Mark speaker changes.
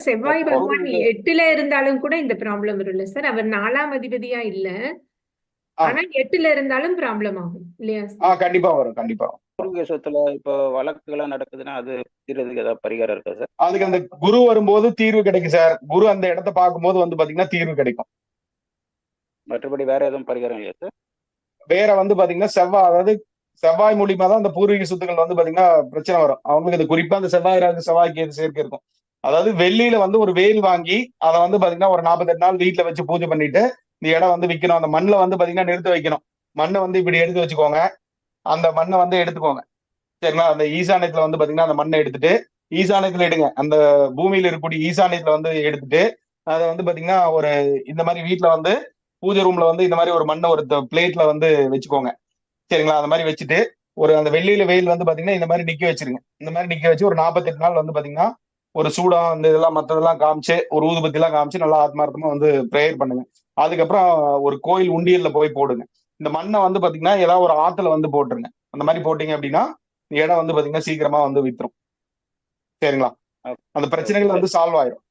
Speaker 1: செவ்வாய் பகவான் எட்டுல இருந்தாலும் கூட இந்த ப்ராப்ளம் வரும்ல சார் அவர் நாலாம் அதிபதியா இல்ல. ஆனா எட்டுல இருந்தாலும் ப்ராப்ளம் ஆகும் இல்லையா சார்
Speaker 2: கண்டிப்பா வரும் கண்டிப்பா
Speaker 3: சொத்துல இப்போ வழக்குகள்லாம் நடக்குதுன்னா அது தீர்றதுக்கு ஏதாவது பரிகாரம் இருக்கா சார்
Speaker 2: அதுக்கு அந்த குரு வரும்போது தீர்வு கிடைக்கும் சார் குரு அந்த இடத்த பார்க்கும்போது வந்து பாத்தீங்கன்னா தீர்வு கிடைக்கும்.
Speaker 3: மற்றபடி வேற எதுவும் பரிகாரம் இல்லையா சார்
Speaker 2: வேற வந்து பாத்தீங்கன்னா செவ்வாய் அதாவது செவ்வாய் மூலியமா தான் அந்த பூர்வீக சொத்துக்கள் வந்து பாத்தீங்கன்னா பிரச்சனை வரும். அவங்களுக்கு இது குறிப்பா அந்த செவ்வாய் ராகு செவ்வாய்க்கு இது சேர்க்கை இருக்கும். அதாவது வெள்ளியில வந்து ஒரு வேல் வாங்கி அதை வந்து பாத்தீங்கன்னா ஒரு நாற்பத்தெட்டு நாள் வீட்டுல வச்சு பூஜை பண்ணிட்டு இந்த இடம் வந்து விற்கணும் அந்த மண்ணில் வந்து பாத்தீங்கன்னா நிறுத்த வைக்கணும். மண்ணை வந்து இப்படி எடுத்து வச்சுக்கோங்க. அந்த மண்ணை வந்து எடுத்துக்கோங்க. சரிங்களா? அந்த ஈசானியத்துல வந்து பாத்தீங்கன்னா அந்த மண்ணை எடுத்துட்டு ஈசானியத்துல எடுங்க. அந்த பூமியில இருக்கக்கூடிய ஈசானியத்துல வந்து எடுத்துட்டு அதை வந்து பாத்தீங்கன்னா ஒரு இந்த மாதிரி வீட்டுல வந்து பூஜை ரூம்ல வந்து இந்த மாதிரி ஒரு மண்ணை ஒரு பிளேட்ல வந்து வச்சுக்கோங்க. சரிங்களா? அந்த மாதிரி வச்சுட்டு ஒரு அந்த வெள்ளியில வெயில் வந்து பாத்தீங்கன்னா இந்த மாதிரி நிக்க வச்சிருங்க. இந்த மாதிரி நிக்க வச்சு ஒரு நாற்பத்தெட்டு நாள் வந்து பாத்தீங்கன்னா ஒரு சூடம் அந்த இதெல்லாம் மற்றதெல்லாம் காமிச்சு ஒரு ஊதுபத்தி எல்லாம் காமிச்சு நல்லா ஆத்மார்த்தமா வந்து ப்ரேயர் பண்ணுங்க. அதுக்கப்புறம் ஒரு கோயில் உண்டியல்ல போய் போடுங்க. இந்த மண்ணை வந்து பாத்தீங்கன்னா ஏதாவது ஒரு ஆத்துல வந்து போட்டுருங்க. அந்த மாதிரி போட்டீங்க அப்படின்னா இடம் வந்து பாத்தீங்கன்னா சீக்கிரமா வந்து வித்துரும். சரிங்களா? அந்த பிரச்சனைகள் வந்து சால்வ் ஆயிரும்.